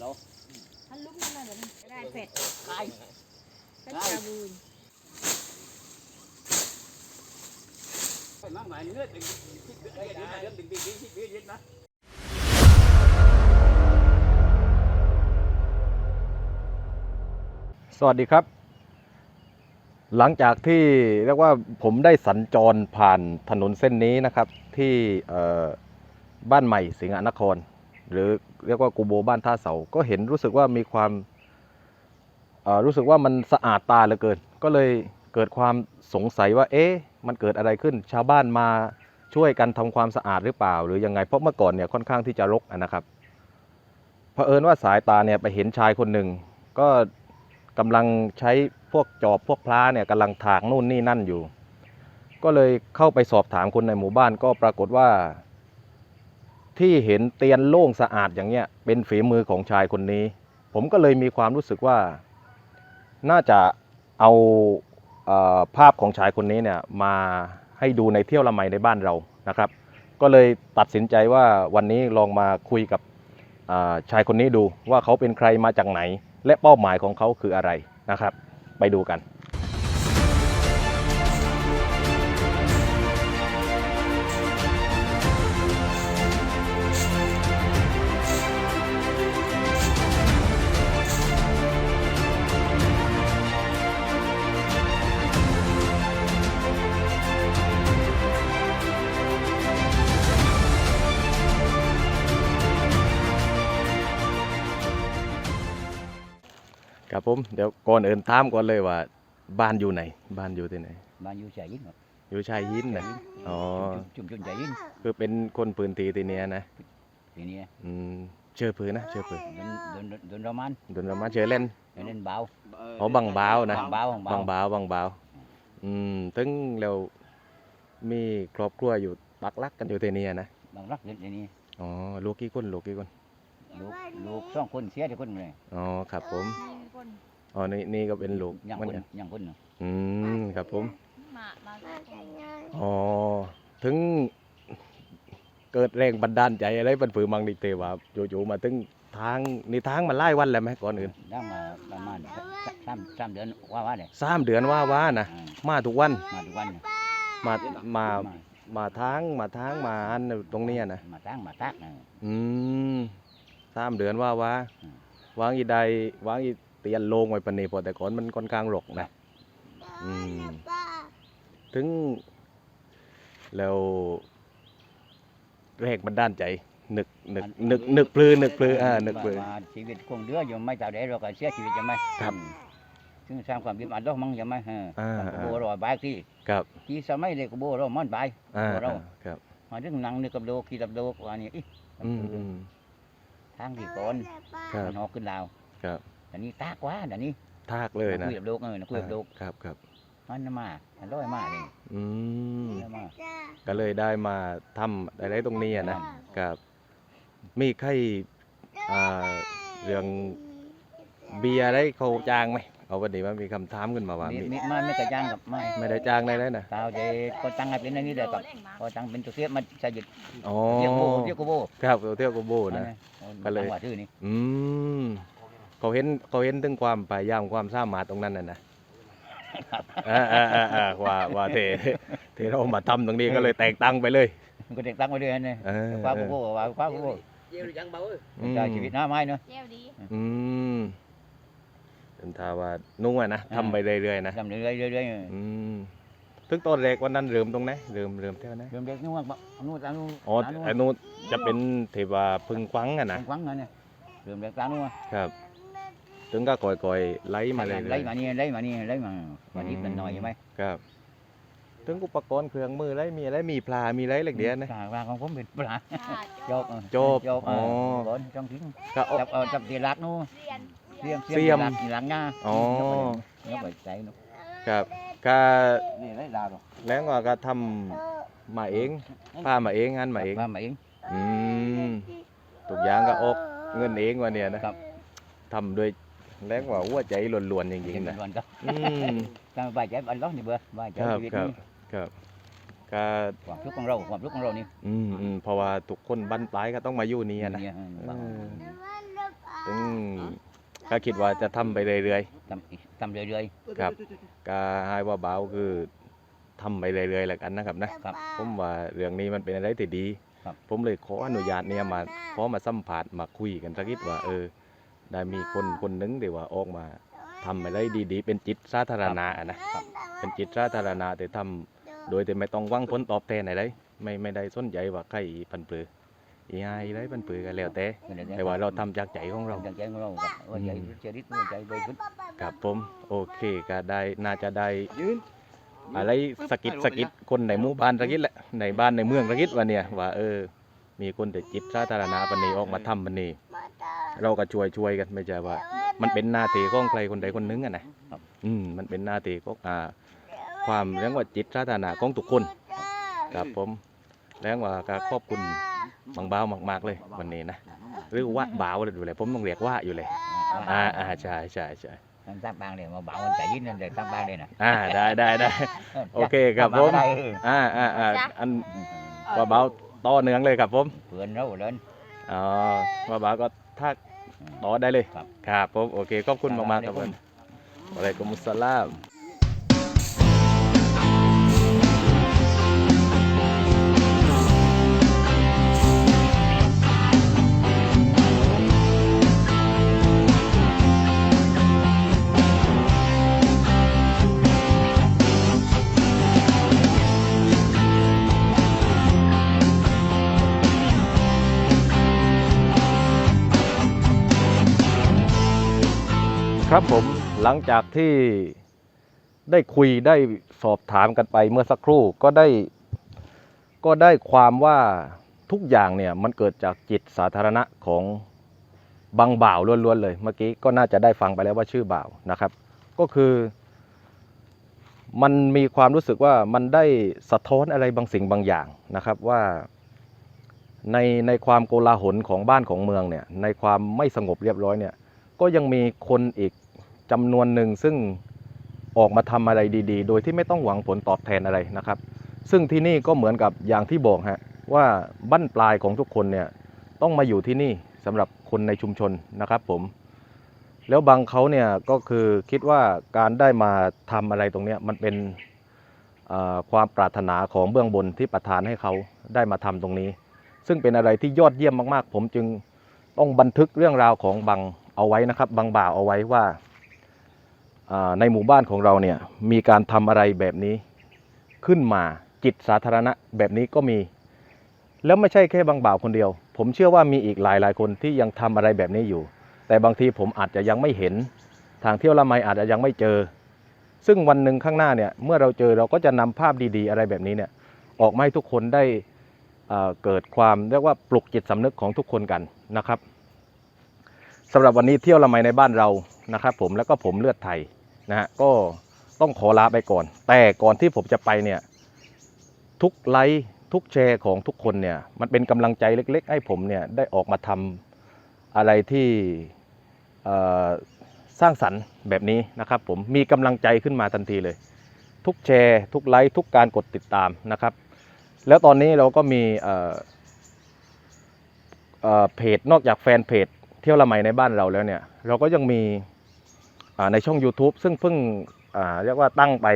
เนาะท่นลุกนั่นน่ะได้เผ็ดไก่ไก่ชาบูนมหมายเนื้อดึงดึงดึงดึงดึงดึงดึงนะสวัสดีครับ หลังจากที่เรียกว่าผมได้สัญจรผ่านถนนเส้นนี้นะครับที่บ้านใหม่สิงห์นคร หรือ เรียกว่ากูโบบ้านท่าเสา ก็เห็นรู้สึกว่ามีความอ่อรู้สึกว่ามันสะอาดตาเหลือเกิน ก็เลยเกิดความสงสัยว่าเอ๊ะมันเกิดอะไรขึ้น ชาวบ้านมาช่วยกันทำความสะอาดหรือเปล่า หรือยังไงเพราะเมื่อก่อนเนี่ยค่อนข้างที่จะรกนะครับเผอิญว่าสายตาเนี่ยไปเห็นชายคนหนึ่งก็กำลังใช้พวกจอบพวกพลาเนี่ยกำลังถากนู่นนี่นั่นอยู่ ก็เลยเข้าไปสอบถามคนในหมู่บ้านก็ปรากฏว่า ที่เห็นเตียนโล่งสะอาดอย่างเงี้ยเป็นฝีมือของชายคนนี้ ผมก็เลยมีความรู้สึกว่าน่าจะเอาเอ่อภาพของชายคนนี้เนี่ยมาให้ดูในเที่ยวละไมในบ้านเรานะครับ ก็เลยตัดสินใจว่าวันนี้ลองมาคุยกับาชายคนนี้ดูว่าเขาเป็นใครมาจากไหน และเป้าหมายของเขาคืออะไรนะครับ ไปดูกัน ครับผมเดี๋ยวก่อนอื่นถามก่อนเลยว่า บ้านอยู่ไหน บ้านอยู่ที่ไหนมาอยู่ใจยินครับอยู่ชายหินนะอ๋อจุ่มจุ่มใจยินคือเป็นคนพื้นที่ที่เนี้ยนะทีนี้อืมเชื่อผืนนะเชื่อผืนโดนโดนโดนโรมันโดนเรามาเชื่อเล่นเล่นเบาอ๋อบังบาวนะบางเบาบางบาเบางบาวบางบาวอืมถึงเรามีครอบครัวอยู่ปักหลักกันอยู่ที่เนี้ยนะบางรักเล่นทีนี้อ๋อลูกกี่คนลูกกี่คนลูกลูกสองคนเสียเดียวคนเลยอ๋อครับผมมี คนอ๋อนี่นี่ก็เป็นลูกยังเหมือคนนกันยังคนเนาะอืมครับผมมามาอ๋อถึงเกิดแรงบันดาลใจอะไรเป็นผือมังนิเตว่าจู่ๆมาถึงทางนี่ทางมาไล่วันแล้วไหมก่อนอื่นได้มาประมาณสามสามเดือนว่าว่าเลยสามเดือนว่าว่านะอ่ามาทุกวันมาทุกวันมามามาทางมาทางมาอันตรงเนี้ยนะ มาตั้งมาตักนะ อืมสามเดือนว่าว่าอืม วางอีใดวางอี เตียนโลงไว้ปานนี้พอแต่ก่อนมันค่อนข้างรกนะอืมถึง แล้วแรกบันดาลใจนึกนึกนึกนึกปลือนึกปลืออ่านึกปลือว่าชีวิตคงเดืออยู่ไม่ต่าใดเราก็เสียชีวิตใช่ไหมครับอืมซึ่งสร้างความบิดมันดอกมั่งใช่ไหมเอออ่ากูโบรอบายที่ครับที่สมัยเด็กกูโบรอมันบายอ่าเราครับมาถึงนังนึกกับโลกีกับโลกว่านี่อิอืมอืมทางที่ก่อนครับมันหอกขึ้นลาวครับ แต่นี้ตากว่าแต่นี้ทากเลยนะคุยกับโลกเออคุยกับโลกครับครับมันน่ะมามันร้อยมาเลยอืมร้อยมาก็เลยได้มาทำอะไรตรงนี้อะนะครับมีใครอ่าเรื่องเบียร์ได้เขาจ้างไหมเอาวันนี้มันมีคำถามขึ้นมาว่ามีมีมีไม่ไม่กระจ้างกับไม่ไม่ได้จ้างได้เลยนะตาวเด็กก็ตั้งให้เป็นอันนี้เด็กกับโลแรงมาก็ตั้งเป็นตัวเสียมันจะหยุดอ๋อเรียกโบเรียกกูโบครับเที่ยวกับโบนะก็เลยตั้งว่าชื่อนี้อืม เขาเห็นเขาเห็นถึงความพยายามความสามารถตรงนั้นน่ะนะอ่าอ่าอ่าอ่าว่าว่าเทเทเรามาทำตรงนี้ก็เลยแตกตังไปเลย มันก็เด็กตั้งไว้ด้วยนะเออคว้ากูโบว่าคว้ากูโบอืมใช้ชีวิตหน้าไม้เนาะเจ้าดี อืมเป็นทาว่านุ่งอะนะอ่าทำไปเรื่อยๆนะทำเรื่อยๆเรื่อยอืมถึงตอนแรกวันนั้นเริ่มตรงไหนเริ่มเริ่มเท่าไหนๆเริ่มเด็กนู่นว่านู่นตามนู่นอ๋อตามนู่นไอ้นู้นจะเป็นเทว่าพึงควังอะนะควังนั่นเนี่ยเริ่มเด็กตามนู่นครับ ถึงก็ก่อยๆไล่มาเลยไล่มานี่ไล่มานี่ไล่มาวันนี้เป็นหน่อยใช่ไหมครับถึงอุปกรณ์เครื่องมืออะไรมีอะไรมีปลา มีอะไรเล็กเดียวนะปลาวางของผมเป็นปลาโจจบเออจบจบอ๋อก่อนจ้องทิ้งก็เอาจับเอาจับตีลักนู่นเรียนเสียมเสียมตีลักงาอ๋อแล้วไปใส่นู่นครับก็นี่ไล่ดาวหรอแล้วก็ก็ทำมาเองผ้ามาเองงานมาเองมามาเองอืมทุกอย่างก็ออกเงินเองวันเนี้ยนะครับทำด้วย แรงว่าหัวใจล้วนๆจริงเห็นๆเป็นะนวันก็อืมทำใบใจอันร้อนนี่เบื่อใบใจครับชีวิตครับนี่ครับก็ความทุกข์ของเราความทุกข์ของเรานี่อืมอืมเพราะว่าทุกคนบั้นปลายก็ต้องมาอยู่นี่อะนะเออเออถึงก็คิดว่าจะทำไปเรื่อยทำทำเรื่อยๆครับก็ให้ว่าเบาคือทำไปเรื่อยๆแล้วกันนะครับนะๆครับผมว่าเรื่องนี้มันเป็นอะไรที่ดีครับผมเลยขออนุญาตเนี่ยมาขอมาสัมผัสมาคุยกันสักนิดว่าเออ ได้มีคนคนหนึงที่ว่าออกมาทำอะไรดีๆ เป็นจิตสาธารณะอะนะเป็นจิตสาธารณะแต่ทำโดยที่ไม่ต้องหวังผลตอบแทนอะไรไม่ไม่ได้สนใจว่าใครพันเปืออีไอ้ไรพันเปือกันแล้วแต่แต่ว่าเราทำจากใจของเราทำจากใจของเราครับว่าใจเจริญว่าใจบริสุทธิ์ครับผมโอเคก็ได้น่าจะได้อะไรสะกิดสะกิดคนในหมู่บ้านสะกิดแหละในบ้านในเมืองสะกิดว่าเนี่ยว่าเออ มีคนแต่จิตสาธารณะปันนี้ออกมาทำปันนี้ เราก็ช่วยช่วยกันไม่ใช่ว่า มันเป็นหน้าที่ของใครคนใดคนหนึงอะนะอืมมันเป็นหน้าที่ของอ่าความเรียกว่าจิตสาธารณะของทุกคนครับผมแล้วว่าก็ขอบคุณบางบ้าวมาก ๆ เลยวันนี้นะหรือว่าบ่าวเลยดูเลยผมต้องเรียกว่าอยู่เลยอ่าอ่าใช่ใช่ใช่ทำตั้งบางเลยมาเบามันใจยินนั่นเลยตั้งบางเลยนะอ่าได้ได้ได้โอเคครับผมได้อ่าอ่าอ่าอันว่าบ่าวต่อเนื่องเลยครับผม เพื่อนเราเล่น อ๋อว่าบ่าวก็ทักต่อได้เลย ครับ ครับผม โอเค ขอบคุณมากๆครับผมวะอะลัยกุมุสสลาม ครับผมหลังจากที่ได้คุยได้สอบถามกันไปเมื่อสักครู่ก็ได้ ก็ได้ความว่าทุกอย่างเนี่ยมันเกิดจากจิตสาธารณะของบางบ่าวล้วนๆเลยเมื่อกี้ก็น่าจะได้ฟังไปแล้วว่าชื่อบ่าวนะครับ ก็คือ มันมีความรู้สึกว่ามันได้สะท้อนอะไรบางสิ่งบางอย่างนะครับว่าในในความโกลาหลของบ้านของเมืองเนี่ยในความไม่สงบเรียบร้อยเนี่ยก็ยังมีคนอีก จำนวนหนึ่งซึ่งออกมาทำอะไรดีๆ โดยที่ไม่ต้องหวังผลตอบแทนอะไรนะครับ ซึ่งที่นี่ก็เหมือนกับอย่างที่บอกฮะว่าบั้นปลายของทุกคนเนี่ยต้องมาอยู่ที่นี่สำหรับคนในชุมชนนะครับผม แล้วบางเขาเนี่ยก็คือคิดว่าการได้มาทำอะไรตรงเนี้ยมันเป็นความปรารถนาของเบื้องบนที่ประทานให้เขาได้มาทำตรงนี้ ซึ่งเป็นอะไรที่ยอดเยี่ยมมากๆ ผมจึงต้องบันทึกเรื่องราวของบางเอาไว้นะครับบางบ่าวเอาไว้ว่า ในหมู่บ้านของเราเนี่ยมีการทำอะไรแบบนี้ขึ้นมาจิตสาธารณะแบบนี้ก็มี แล้วไม่ใช่แค่บางบ่าวคนเดียว ผมเชื่อว่ามีอีกหลายหลายคนที่ยังทำอะไรแบบนี้อยู่ แต่บางทีผมอาจจะยังไม่เห็น ทางเที่ยวละไมอาจจะยังไม่เจอ ซึ่งวันหนึ่งข้างหน้าเนี่ยเมื่อเราเจอเราก็จะนำภาพดีๆ อะไรแบบนี้เนี่ยออกมาให้ทุกคนได้เกิดความเรียกว่าปลุกจิตสำนึกของทุกคนกันนะครับสำหรับวันนี้เที่ยวละไมในบ้านเรา นะครับผมแล้วก็ผมเลือดไทยนะฮะก็ต้องขอลาไปก่อน แต่ก่อนที่ผมจะไปเนี่ยทุกไลค์ทุกแชร์ของทุกคนเนี่ยมันเป็นกำลังใจเล็ก ๆ ให้ผมเนี่ยได้ออกมาทำอะไรที่สร้างสรรค์แบบนี้นะครับผมมีกำลังใจขึ้นมาทันทีเลย ทุกแชร์ทุกไลค์ทุกการกดติดตามนะครับ แล้วตอนนี้เราก็มีเพจนอกจากแฟนเพจเที่ยวละไมในบ้านเราแล้วเนี่ยเราก็ยังมี ในช่อง YouTube ซึ่งเพิ่งเรียกว่าตั้งไป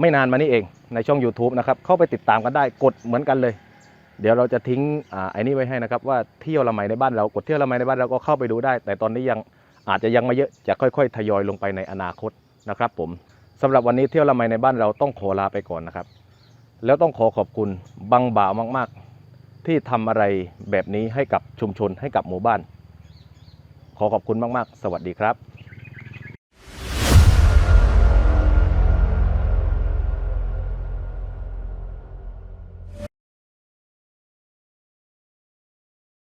ไม่นานมานี้เองในช่อง YouTube นะครับเข้าไปติดตามกันได้กดเหมือนกันเลย เดี๋ยวเราจะทิ้งอไอ้นี่ไว้ให้นะครับว่าเที่ยวละไมในบ้านเรากดเที่ยวละไมในบ้านเราก็เข้าไปดูได้ แต่ตอนนี้ยังอาจจะยังไม่เยอะจะค่อย ๆ ทยอยลงไปในอนาคตนะครับผมสำหรับวันนี้เที่ยวละไมในบ้านเราต้องขอลาไปก่อนนะครับ แล้วต้องขอขอบคุณบังบ่าวมาก ๆ ที่ทำอะไรแบบนี้ให้กับชุมชนให้กับหมู่บ้าน ขอขอบคุณมาก ๆ สวัสดีครับ